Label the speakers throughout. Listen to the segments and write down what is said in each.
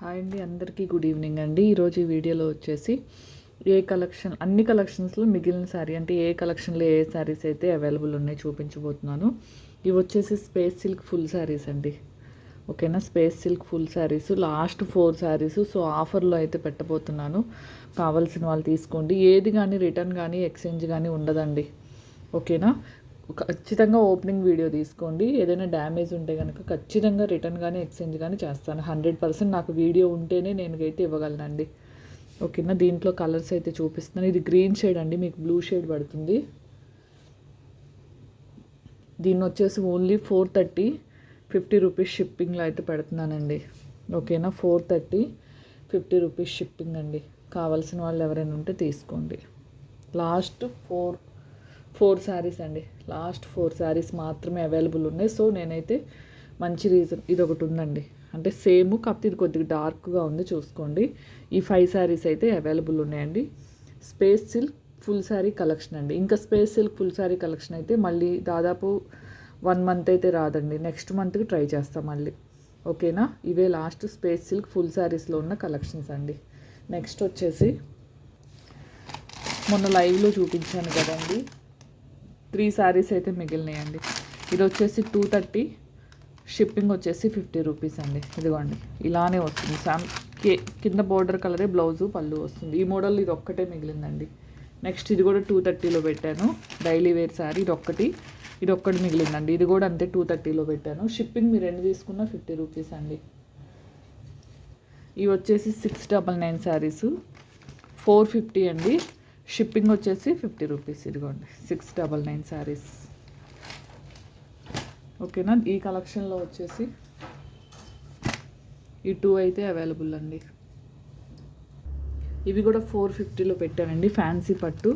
Speaker 1: Hi అండి అందరికీ good evening అండి. ఈరోజు ఈ వీడియోలో వచ్చేసి ఏ కలెక్షన్ అన్ని కలెక్షన్స్లో మిగిలిన శారీ అంటే ఏ కలెక్షన్లో ఏ శారీస్ అయితే అవైలబుల్ ఉన్నాయి చూపించబోతున్నాను. ఇవి వచ్చేసి స్పేస్ సిల్క్ ఫుల్ శారీస్ అండి. ఓకేనా? Space silk full saris last four saris so ఆఫర్లో అయితే పెట్టబోతున్నాను. కావాల్సిన వాళ్ళు తీసుకోండి. ఏది కానీ రిటర్న్ కానీ ఎక్స్చేంజ్ కానీ ఉండదండి. ఓకేనా? ఖచ్చితంగా ఓపెనింగ్ వీడియో తీసుకోండి. ఏదైనా డ్యామేజ్ ఉంటే కనుక ఖచ్చితంగా రిటర్న్ కానీ ఎక్స్చేంజ్ కానీ చేస్తాను. హండ్రెడ్ పర్సెంట్ నాకు వీడియో ఉంటేనే నేను అయితే ఇవ్వగలనండి. ఓకేనా? దీంట్లో కలర్స్ అయితే చూపిస్తున్నాను. ఇది గ్రీన్ షేడ్ అండి. మీకు బ్లూ షేడ్ పడుతుంది. దీన్ని వచ్చేసి only four thirty fifty rupees షిప్పింగ్లో అయితే పెడుతున్నానండి. ఓకేనా? Four thirty fifty rupees shipping అండి. కావాల్సిన వాళ్ళు ఎవరైనా ఉంటే తీసుకోండి. లాస్ట్ ఫోర్ ఫోర్ శారీస్ అండి. లాస్ట్ ఫోర్ శారీస్ మాత్రమే అవైలబుల్ ఉన్నాయి. సో నేనైతే మంచి రీజన్ ఇది ఒకటి ఉందండి. అంటే సేమ్ కాకపోతే ఇది కొద్దిగా డార్క్గా ఉంది చూసుకోండి. ఈ ఫైవ్ శారీస్ అయితే అవైలబుల్ ఉన్నాయండి. Space silk full sari collection అండి. ఇంకా space silk full sari collection అయితే మళ్ళీ దాదాపు వన్ మంత్ అయితే రాదండి. నెక్స్ట్ మంత్కి ట్రై చేస్తాం మళ్ళీ. ఓకేనా ఇవే లాస్ట్ స్పేస్ సిల్క్ ఫుల్ శారీస్లో ఉన్న కలెక్షన్స్ అండి. నెక్స్ట్ వచ్చేసి మొన్న లైవ్లో చూపించాను కదండి. త్రీ శారీస్ అయితే మిగిలినాయండి. ఇది వచ్చేసి టూ థర్టీ షిప్పింగ్ వచ్చేసి ఫిఫ్టీ రూపీస్ అండి. ఇదిగోండి ఇలానే వస్తుంది. శామ్ కే కింద బోర్డర్ కలరే బ్లౌజు పళ్ళు వస్తుంది. ఈ మోడల్ ఇది ఒక్కటే మిగిలిందండి. నెక్స్ట్ ఇది కూడా టూ థర్టీలో పెట్టాను. డైలీ వేర్ శారీ ఇది ఒక్కటి ఇది ఒక్కటి మిగిలిందండి. ఇది కూడా అంతే టూ థర్టీలో పెట్టాను. షిప్పింగ్ మీరు ఎన్ని తీసుకున్నా ఫిఫ్టీ రూపీస్ అండి. ఇవి వచ్చేసి six double nine saris four fifty అండి. షిప్పింగ్ వచ్చేసి ఫిఫ్టీ రూపీస్ ఇదిగోండి. సిక్స్ డబల్ నైన్ శారీస్ ఓకేనా? ఈ కలెక్షన్లో వచ్చేసి ఈ టూ అయితే అవైలబుల్ అండి. ఇవి కూడా ఫోర్ ఫిఫ్టీలో పెట్టానండి ఫ్యాన్సీ పట్టు.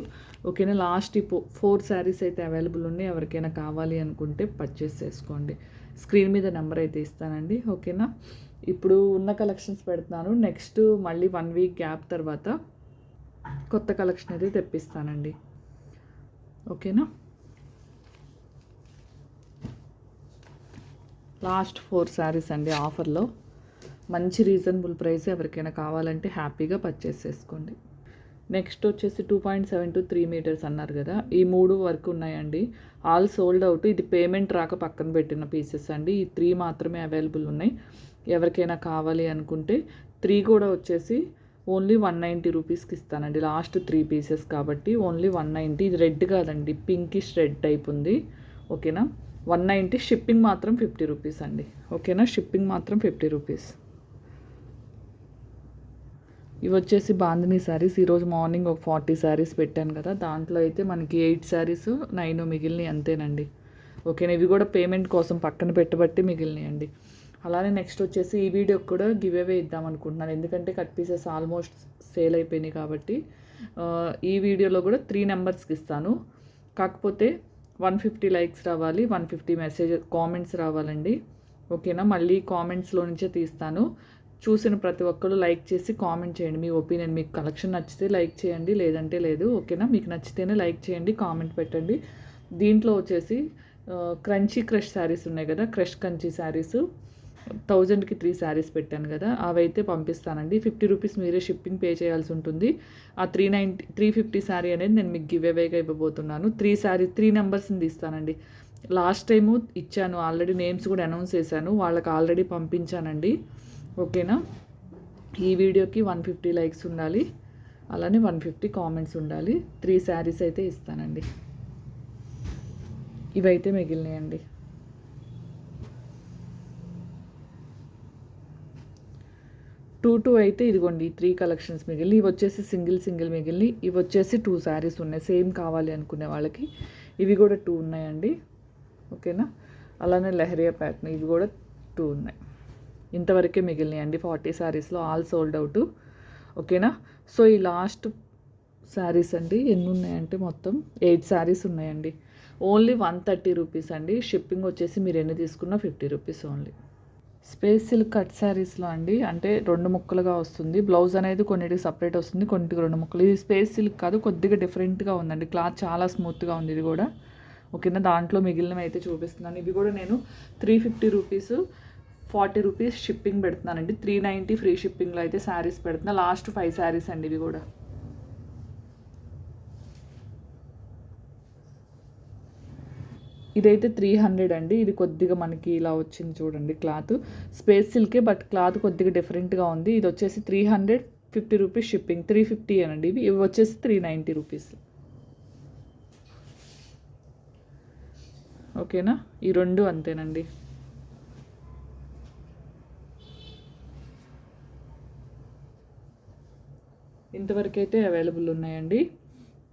Speaker 1: ఓకేనా? లాస్ట్ ఈ ఫోర్ శారీస్ అయితే అవైలబుల్ ఉన్నాయి. ఎవరికైనా కావాలి అనుకుంటే పర్చేస్ చేసుకోండి. స్క్రీన్ మీద నెంబర్ అయితే ఇస్తానండి. ఓకేనా? ఇప్పుడు ఉన్న కలెక్షన్స్ పెడుతున్నాను. నెక్స్ట్ మళ్ళీ వన్ వీక్ గ్యాప్ తర్వాత కొత్త కలెక్షన్ అయితే తెప్పిస్తానండి. ఓకేనా? లాస్ట్ ఫోర్ శారీస్ అండి ఆఫర్లో మంచి రీజనబుల్ ప్రైస్ ఎవరికైనా కావాలంటే హ్యాపీగా పర్చేస్ చేసుకోండి. నెక్స్ట్ వచ్చేసి two point seven to three metres అన్నారు కదా. ఈ మూడు వరకు ఉన్నాయండి. ఆల్ సోల్డ్ అవుట్ ఇది పేమెంట్ రాక పక్కన పెట్టిన పీసెస్ అండి. ఈ త్రీ మాత్రమే అవైలబుల్ ఉన్నాయి. ఎవరికైనా కావాలి అనుకుంటే త్రీ కూడా వచ్చేసి ఓన్లీ వన్ నైంటీ రూపీస్కి ఇస్తానండి. లాస్ట్ త్రీ పీసెస్ కాబట్టి ఓన్లీ వన్ నైంటీ. ఇది రెడ్ కాదండి పింకిష్ రెడ్ టైప్ ఉంది. ఓకేనా? వన్ నైంటీ షిప్పింగ్ మాత్రం ఫిఫ్టీ రూపీస్ అండి. ఓకేనా? షిప్పింగ్ మాత్రం ఫిఫ్టీ రూపీస్. ఇవి వచ్చేసి బాందిని శారీస్. ఈరోజు మార్నింగ్ ఒక ఫార్టీ శారీస్ పెట్టాను కదా. దాంట్లో అయితే మనకి ఎయిట్ శారీస్ నైన్ మిగిలినవి అంతేనండి. ఓకేనా? ఇవి కూడా పేమెంట్ కోసం పక్కన పెట్టబట్టి మిగిలినాయండి అలానే నెక్స్ట్ వచ్చేసి ఈ వీడియోకి కూడా గివ్ అవే ఇద్దాం అనుకుంటున్నాను. ఎందుకంటే కట్ పీసెస్ ఆల్మోస్ట్ సేల్ అయిపోయినాయి కాబట్టి ఈ వీడియోలో కూడా త్రీ నెంబర్స్కి ఇస్తాను. కాకపోతే వన్ ఫిఫ్టీ లైక్స్ రావాలి వన్ ఫిఫ్టీ మెసేజ్ కామెంట్స్ రావాలండి. ఓకేనా? మళ్ళీ కామెంట్స్లో నుంచే తీస్తాను. చూసిన ప్రతి ఒక్కరు లైక్ చేసి కామెంట్ చేయండి. మీ ఒపీనియన్ మీకు కలెక్షన్ నచ్చితే లైక్ చేయండి లేదంటే లేదు. ఓకేనా? మీకు నచ్చితేనే లైక్ చేయండి కామెంట్ పెట్టండి. దీంట్లో వచ్చేసి క్రంచీ క్రష్ శారీస్ ఉన్నాయి కదా క్రష్ కంచి శారీస్ థౌజండ్కి త్రీ శారీస్ పెట్టాను కదా అవి అయితే పంపిస్తానండి. ఫిఫ్టీ రూపీస్ మీరే షిప్పింగ్ పే చేయాల్సి ఉంటుంది. ఆ three ninety three fifty sari అనేది నేను మీకు గివ్ అవేగా ఇవ్వబోతున్నాను. త్రీ శారీ త్రీ నెంబర్స్ని తీస్తానండి. లాస్ట్ టైము ఇచ్చాను ఆల్రెడీ నేమ్స్ కూడా అనౌన్స్ చేశాను. వాళ్ళకి ఆల్రెడీ పంపించానండి. ఓకేనా? ఈ వీడియోకి వన్ ఫిఫ్టీ లైక్స్ ఉండాలి. అలానే వన్ ఫిఫ్టీ కామెంట్స్ ఉండాలి. త్రీ శారీస్ అయితే ఇస్తానండి. ఇవైతే మిగిలినాయండి. టూ టూ అయితే ఇదిగోండి త్రీ కలెక్షన్స్ మిగిలిన ఇవి వచ్చేసి సింగిల్ సింగిల్ మిగిలిన ఇవి వచ్చేసి టూ శారీస్ ఉన్నాయి సేమ్ కావాలి అనుకునే వాళ్ళకి. ఇవి కూడా టూ ఉన్నాయండి. ఓకేనా? అలానే లెహరియా ప్యాటర్న్ ఇవి కూడా టూ ఉన్నాయి. ఇంతవరకే మిగిలినాయండి ఫార్టీ శారీస్లో ఆల్ సోల్డ్ అవుట్ ఓకేనా? సో ఈ లాస్ట్ శారీస్ అండి ఎన్ని ఉన్నాయంటే మొత్తం ఎయిట్ శారీస్ ఉన్నాయండి. ఓన్లీ వన్ థర్టీ రూపీస్ అండి. షిప్పింగ్ వచ్చేసి మీరు ఎన్ని తీసుకున్నా fifty rupees only space silk cut శారీస్లో అండి. అంటే రెండు ముక్కలుగా వస్తుంది. బ్లౌజ్ అనేది కొన్నిటికి సపరేట్ వస్తుంది కొన్నిటికి రెండు ముక్కలు. ఇది స్పేస్ సిల్క్ కాదు కొద్దిగా డిఫరెంట్గా ఉందండి. క్లాత్ చాలా స్మూత్గా ఉంది ఇది కూడా. ఓకేనా? దాంట్లో మిగిలినవి అయితే చూపిస్తున్నాను. ఇవి కూడా నేను three fifty rupees forty rupees shipping పెడుతున్నానండి. త్రీ నైంటీ ఫ్రీ షిప్పింగ్లో అయితే శారీస్ పెడుతున్నా. లాస్ట్ ఫైవ్ శారీస్ అండి ఇవి కూడా. ఇదైతే త్రీ హండ్రెడ్ అండి. ఇది కొద్దిగా మనకి ఇలా వచ్చింది చూడండి క్లాత్. స్పేస్ సిల్కే బట్ క్లాత్ కొద్దిగా డిఫరెంట్గా ఉంది. ఇది వచ్చేసి three hundred fifty rupees shipping three fifty అనండి ఇవి. ఇవి వచ్చేసి త్రీ నైంటీ రూపీస్ ఓకేనా? ఈ రెండు అంతేనండి. ఇంతవరకు అయితే అవైలబుల్ ఉన్నాయండి.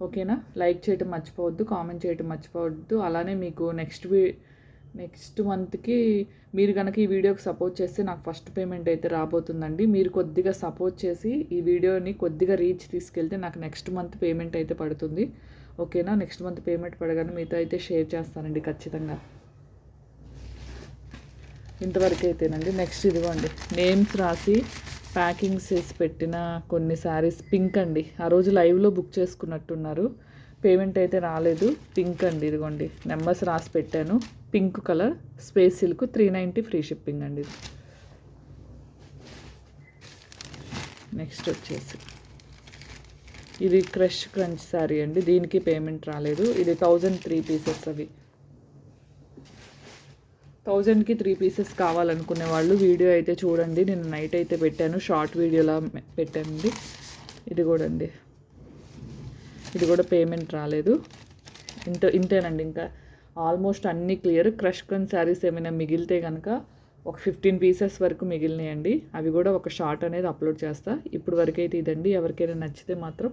Speaker 1: ఓకేనా? లైక్ చేయటం మర్చిపోవద్దు కామెంట్ చేయటం మర్చిపోవద్దు. అలానే మీకు నెక్స్ట్ వీ నెక్స్ట్ మంత్కి మీరు కనుక ఈ వీడియోకి సపోర్ట్ చేస్తే నాకు ఫస్ట్ పేమెంట్ అయితే రాబోతుందండి. మీరు కొద్దిగా సపోర్ట్ చేసి ఈ వీడియోని కొద్దిగా రీచ్ తీసుకెళ్తే నాకు నెక్స్ట్ మంత్ పేమెంట్ అయితే పడుతుంది. ఓకేనా? నెక్స్ట్ మంత్ పేమెంట్ పడగానే మీతో అయితే షేర్ చేస్తానండి ఖచ్చితంగా. ఇంతవరకు అయితేనండి నెక్స్ట్ ఇదిగోండి. నేమ్స్ రాసి ప్యాకింగ్స్ చేసి పెట్టిన కొన్ని శారీస్ పింక్ అండి. ఆ రోజు లైవ్లో బుక్ చేసుకున్నట్టున్నారు. పేమెంట్ అయితే రాలేదు. పింక్ అండి ఇదిగోండి. నెంబర్స్ రాసి పెట్టాను. Pink colour space silk three ninety free shipping అండి ఇది. నెక్స్ట్ వచ్చేసి ఇది క్రష్ క్రంచ్ శారీ అండి. దీనికి పేమెంట్ రాలేదు. ఇది థౌజండ్ త్రీ పీసెస్ అవి. థౌజండ్కి త్రీ పీసెస్ కావాలనుకునే వాళ్ళు వీడియో అయితే చూడండి. నేను నైట్ అయితే పెట్టాను. షార్ట్ వీడియోలా పెట్టానండి ఇది కూడా అండి. ఇది కూడా పేమెంట్ రాలేదు. ఇంత ఇంతేనండి ఇంకా. ఆల్మోస్ట్ అన్నీ క్లియర్. క్రష్ కన్ శారీస్ ఏమైనా మిగిలితే కనుక ఒక ఫిఫ్టీన్ పీసెస్ వరకు మిగిలినాయండి. అవి కూడా ఒక షార్ట్ అనేది అప్లోడ్ చేస్తా. ఇప్పుడు వరకు అయితే ఇదండి. ఎవరికైనా నచ్చితే మాత్రం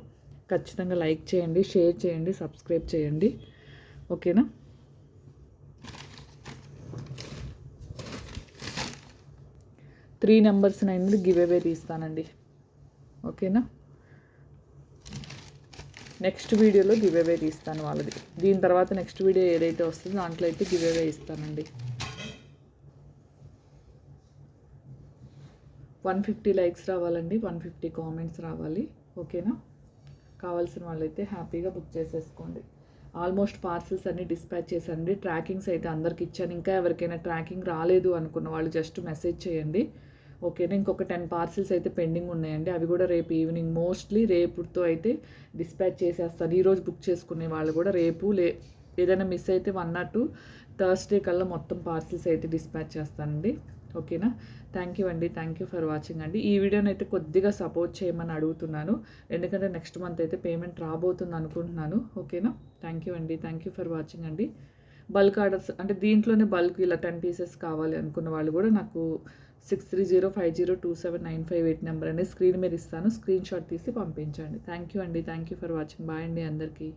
Speaker 1: ఖచ్చితంగా లైక్ చేయండి షేర్ చేయండి సబ్స్క్రైబ్ చేయండి. ఓకేనా? త్రీ నెంబర్స్ అనేది గివ్ అవే తీస్తానండి? ఓకేనా? నెక్స్ట్ వీడియోలో గివ్ అవే తీస్తాను వాళ్ళది. దీని తర్వాత నెక్స్ట్ వీడియో ఏదైతే వస్తుందో దాంట్లో అయితే గివ్ అవే ఇస్తానండి. వన్ ఫిఫ్టీ లైక్స్ రావాలండి వన్ ఫిఫ్టీ కామెంట్స్ రావాలి. ఓకేనా? కావాల్సిన వాళ్ళైతే హ్యాపీగా బుక్ చేసేసుకోండి. ఆల్మోస్ట్ పార్సిల్స్ అన్ని డిస్పాచ్ చేశానండి. ట్రాకింగ్స్ అయితే అందరికి ఇచ్చాను. ఇంకా ఎవరికైనా ట్రాకింగ్ రాలేదు అనుకున్న వాళ్ళు జస్ట్ మెసేజ్ చేయండి. ఓకేనా ఇంకొక టెన్ పార్సిల్స్ అయితే పెండింగ్ ఉన్నాయండి. అవి కూడా రేపు ఈవినింగ్. మోస్ట్లీ రేపుతో అయితే డిస్పాచ్ చేసేస్తాను. ఈరోజు బుక్ చేసుకునే వాళ్ళు కూడా రేపు లే ఏదైనా మిస్ అయితే వన్ ఆర్ టూ థర్స్డే కల్లా మొత్తం పార్సిల్స్ అయితే డిస్పాచ్ చేస్తానండి. ఓకేనా? థ్యాంక్ యూ అండి. థ్యాంక్ యూ ఫర్ వాచింగ్ అండి. ఈ వీడియోని అయితే కొద్దిగా సపోర్ట్ చేయమని అడుగుతున్నాను. ఎందుకంటే నెక్స్ట్ మంత్ అయితే పేమెంట్ రాబోతుంది అనుకుంటున్నాను. ఓకేనా? థ్యాంక్ యూ అండి. థ్యాంక్ యూ ఫర్ వాచింగ్ అండి. బల్క్ ఆర్డర్స్ అంటే దీంట్లోనే బల్క్ ఇలా టెన్ పీసెస్ కావాలి అనుకున్న వాళ్ళు కూడా నాకు six three zero five zero two seven nine five eight number అనేది స్క్రీన్ మీద ఇస్తాను. స్క్రీన్ షాట్ తీసి పంపించండి. థ్యాంక్ యూ అండి. Thank you for watching bye అండి అందరికీ.